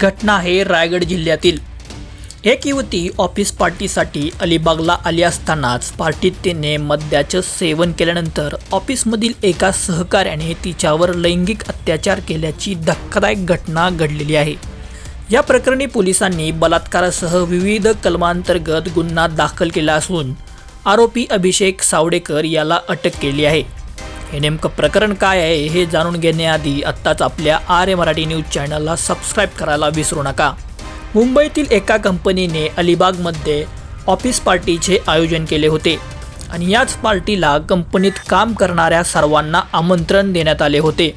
घटना आहे रायगड जिल्ह्यातील. एक युवती ऑफिस पार्टीसाठी अलिबागला आली असतानाच पार्टीत तिने मद्याचं सेवन केल्यानंतर ऑफिसमधील एका सहकाऱ्याने तिच्यावर लैंगिक अत्याचार केल्याची धक्कादायक घटना घडलेली आहे. या प्रकरणी पोलिसांनी बलात्कारासह विविध कलमांतर्गत गुन्हा दाखल केला असून आरोपी अभिषेक सावडेकर याला अटक केली आहे. हे नेमकं प्रकरण काय आहे हे जाणून घेण्याआधी आत्ताच आपल्या आर ए मराठी न्यूज चॅनलला सबस्क्राईब करायला विसरू नका. मुंबईतील एका कंपनीने अलिबागमध्ये ऑफिस पार्टीचे आयोजन केले होते आणि याच पार्टीला कंपनीत काम करणाऱ्या सर्वांना आमंत्रण देण्यात आले होते.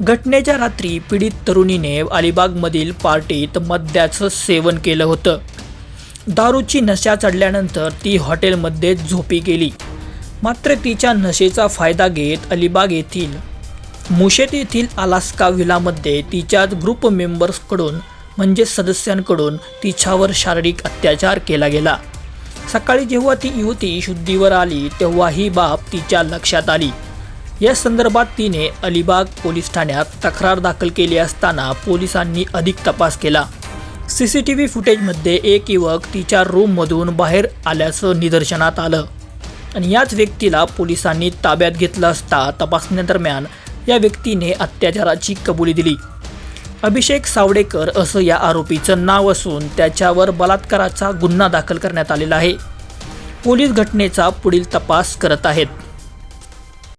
घटनेच्या रात्री पीडित तरुणीने अलिबागमधील पार्टीत मद्याचं सेवन केलं होतं. दारूची नशा चढल्यानंतर ती हॉटेलमध्ये झोपी गेली. मात्र तिच्या नशेचा फायदा घेत अलिबाग येथील मुशेत येथील अलास्का विलामध्ये तिच्याच ग्रुप मेंबर्सकडून म्हणजे सदस्यांकडून तिच्यावर शारीरिक अत्याचार केला गेला. सकाळी जेव्हा ती युवती शुद्धीवर आली तेव्हा ही बाब तिच्या लक्षात आली. या संदर्भात तिने अलिबाग पोलीस ठाण्यात तक्रार दाखल केली असताना पोलिसांनी अधिक तपास केला. सी सी टी व्ही फुटेजमध्ये एक युवक तिच्या रूममधून बाहेर आल्याचं निदर्शनात आलं. आणि याच व्यक्तीला पोलिसांनी ताब्यात घेतलं असता तपासण्यादरम्यान या व्यक्तीने अत्याचाराची कबुली दिली. अभिषेक सावडेकर असं या आरोपीचं नाव असून त्याच्यावर बलात्काराचा गुन्हा दाखल करण्यात आलेला आहे. पोलीस घटनेचा पुढील तपास करत आहेत.